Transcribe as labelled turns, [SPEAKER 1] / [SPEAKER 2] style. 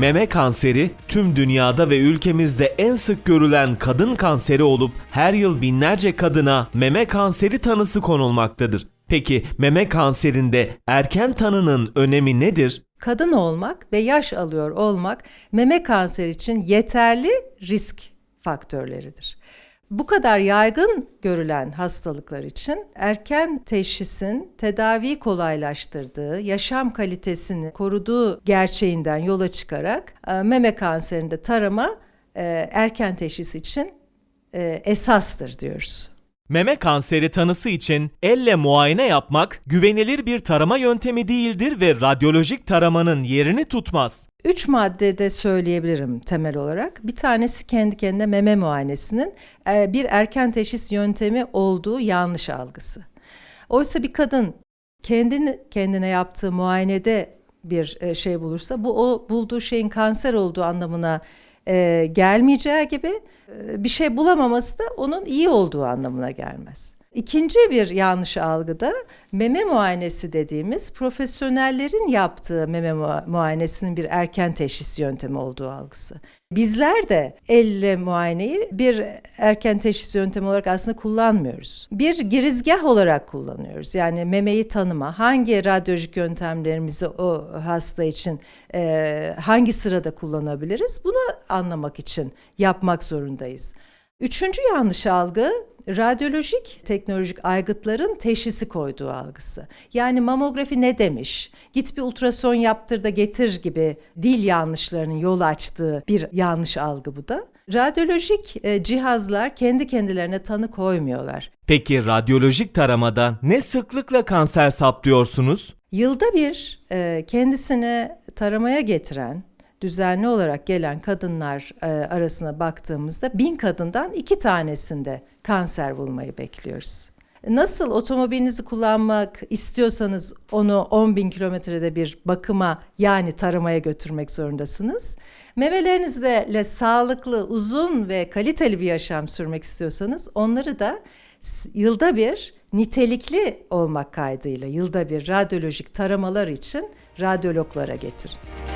[SPEAKER 1] Meme kanseri tüm dünyada ve ülkemizde en sık görülen kadın kanseri olup her yıl binlerce kadına meme kanseri tanısı konulmaktadır. Peki meme kanserinde erken tanının önemi nedir?
[SPEAKER 2] Kadın olmak ve yaş alıyor olmak meme kanseri için yeterli risk faktörleridir. Bu kadar yaygın görülen hastalıklar için erken teşhisin tedaviyi kolaylaştırdığı, yaşam kalitesini koruduğu gerçeğinden yola çıkarak e, meme kanserinde tarama e, erken teşhis için e, esastır diyoruz.
[SPEAKER 1] Meme kanseri tanısı için elle muayene yapmak güvenilir bir tarama yöntemi değildir ve radyolojik taramanın yerini tutmaz.
[SPEAKER 2] Üç maddede söyleyebilirim temel olarak. Bir tanesi kendi kendine meme muayenesinin e, bir erken teşhis yöntemi olduğu yanlış algısı. Oysa bir kadın kendini kendine yaptığı muayenede bir e, şey bulursa bu o bulduğu şeyin kanser olduğu anlamına e, gelmeyeceği gibi e, bir şey bulamaması da onun iyi olduğu anlamına gelmez. İkinci bir yanlış algıda meme muayenesi dediğimiz profesyonellerin yaptığı meme mua- muayenesinin bir erken teşhis yöntemi olduğu algısı. Bizler de elle muayeneyi bir erken teşhis yöntemi olarak aslında kullanmıyoruz. Bir girizgah olarak kullanıyoruz. Yani memeyi tanıma, hangi radyolojik yöntemlerimizi o hasta için e, hangi sırada kullanabiliriz bunu anlamak için yapmak zorundayız. Üçüncü yanlış algı radyolojik teknolojik aygıtların teşhisi koyduğu algısı. Yani mamografi ne demiş? Git bir ultrason yaptır da getir gibi dil yanlışlarının yol açtığı bir yanlış algı bu da. Radyolojik e, cihazlar kendi kendilerine tanı koymuyorlar.
[SPEAKER 1] Peki radyolojik taramada ne sıklıkla kanser saptıyorsunuz?
[SPEAKER 2] Yılda bir e, kendisini taramaya getiren, düzenli olarak gelen kadınlar e, arasına baktığımızda bin kadından iki tanesinde kanser bulmayı bekliyoruz. Nasıl otomobilinizi kullanmak istiyorsanız onu 10 bin kilometrede bir bakıma yani taramaya götürmek zorundasınız. Memelerinizle le sağlıklı, uzun ve kaliteli bir yaşam sürmek istiyorsanız onları da yılda bir nitelikli olmak kaydıyla yılda bir radyolojik taramalar için radyologlara getirin.